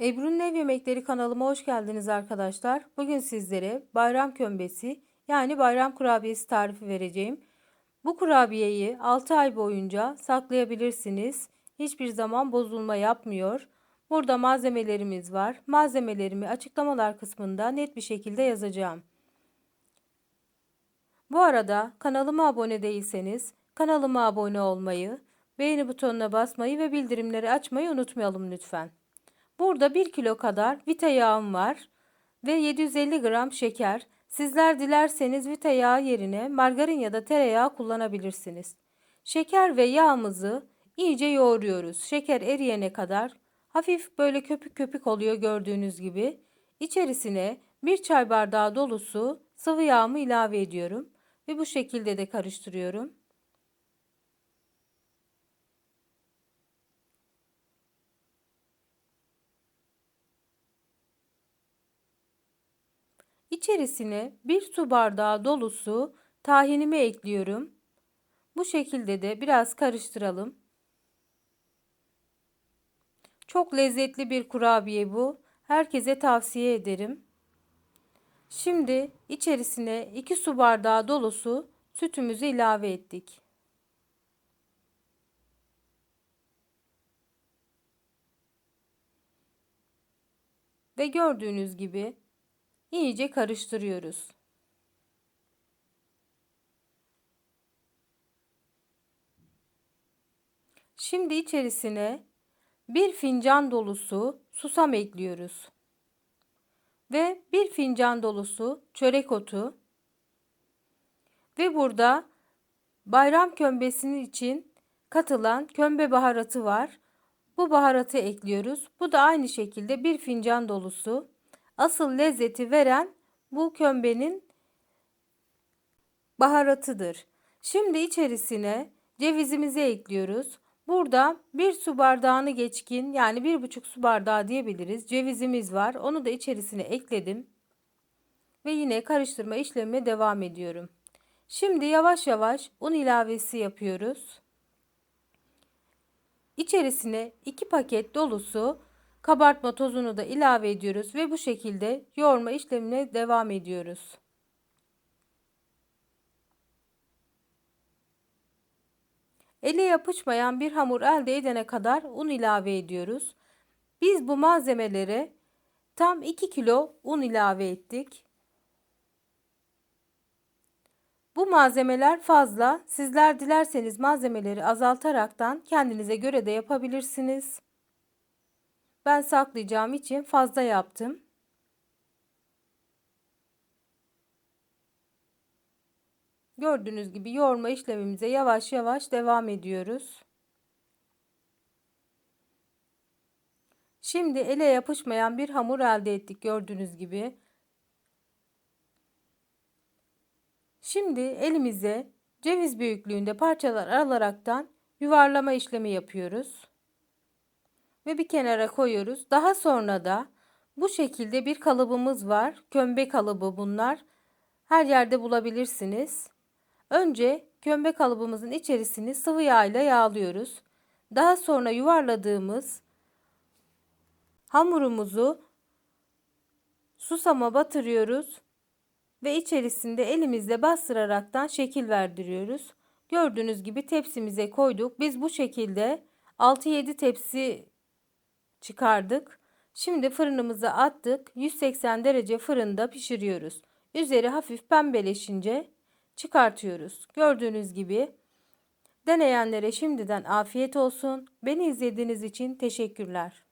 Ebru'nun Ev Yemekleri kanalıma hoş geldiniz arkadaşlar. Bugün sizlere bayram kömbesi yani bayram kurabiyesi tarifi vereceğim. Bu kurabiyeyi 6 ay boyunca saklayabilirsiniz. Hiçbir zaman bozulma yapmıyor. Burada malzemelerimiz var. Malzemelerimi açıklamalar kısmında net bir şekilde yazacağım. Bu arada kanalıma abone değilseniz kanalıma abone olmayı, beğeni butonuna basmayı ve bildirimleri açmayı unutmayalım lütfen. Burada 1 kilo kadar vita yağım var ve 750 gram şeker. Sizler dilerseniz vita yağı yerine margarin ya da tereyağı kullanabilirsiniz. Şeker ve yağımızı iyice yoğuruyoruz. Şeker eriyene kadar hafif böyle köpük köpük oluyor gördüğünüz gibi. İçerisine bir çay bardağı dolusu sıvı yağımı ilave ediyorum ve bu şekilde de karıştırıyorum. İçerisine bir su bardağı dolusu tahinimi ekliyorum. Bu şekilde de biraz karıştıralım. Çok lezzetli bir kurabiye bu. Herkese tavsiye ederim. Şimdi içerisine 2 su bardağı dolusu sütümüzü ilave ettik. Ve gördüğünüz gibi iyice karıştırıyoruz. Şimdi içerisine bir fincan dolusu susam ekliyoruz. Ve bir fincan dolusu çörek otu. Ve burada bayram kömbesinin için katılan kömbe baharatı var. Bu baharatı ekliyoruz. Bu da aynı şekilde bir fincan dolusu asıl lezzeti veren bu kömbenin baharatıdır. Şimdi içerisine cevizimizi ekliyoruz. Burada bir su bardağını geçkin yani bir buçuk su bardağı diyebiliriz. Cevizimiz var. Onu da içerisine ekledim. Ve yine karıştırma işlemine devam ediyorum. Şimdi yavaş yavaş un ilavesi yapıyoruz. İçerisine 2 paket dolusu Kabartma tozunu da ilave ediyoruz ve bu şekilde yoğurma işlemine devam ediyoruz. Ele yapışmayan bir hamur elde edene kadar un ilave ediyoruz. Biz bu malzemelere tam 2 kilo un ilave ettik. Bu malzemeler fazla. Sizler dilerseniz malzemeleri azaltaraktan kendinize göre de yapabilirsiniz. Ben saklayacağım için fazla yaptım. Gördüğünüz gibi yoğurma işlemimize yavaş yavaş devam ediyoruz. Şimdi ele yapışmayan bir hamur elde ettik gördüğünüz gibi. Şimdi elimize ceviz büyüklüğünde parçalar alaraktan yuvarlama işlemi yapıyoruz ve bir kenara koyuyoruz. Daha sonra da bu şekilde bir kalıbımız var. Kömbe kalıbı bunlar. Her yerde bulabilirsiniz. Önce kömbe kalıbımızın içerisini sıvı yağ ile yağlıyoruz. Daha sonra yuvarladığımız hamurumuzu susama batırıyoruz ve içerisinde elimizle bastıraraktan şekil verdiriyoruz. Gördüğünüz gibi tepsimize koyduk. Biz bu şekilde 6-7 tepsi çıkardık. Şimdi fırınımıza attık. 180 derece fırında pişiriyoruz. Üzeri hafif pembeleşince çıkartıyoruz. Gördüğünüz gibi deneyenlere şimdiden afiyet olsun. Beni izlediğiniz için teşekkürler.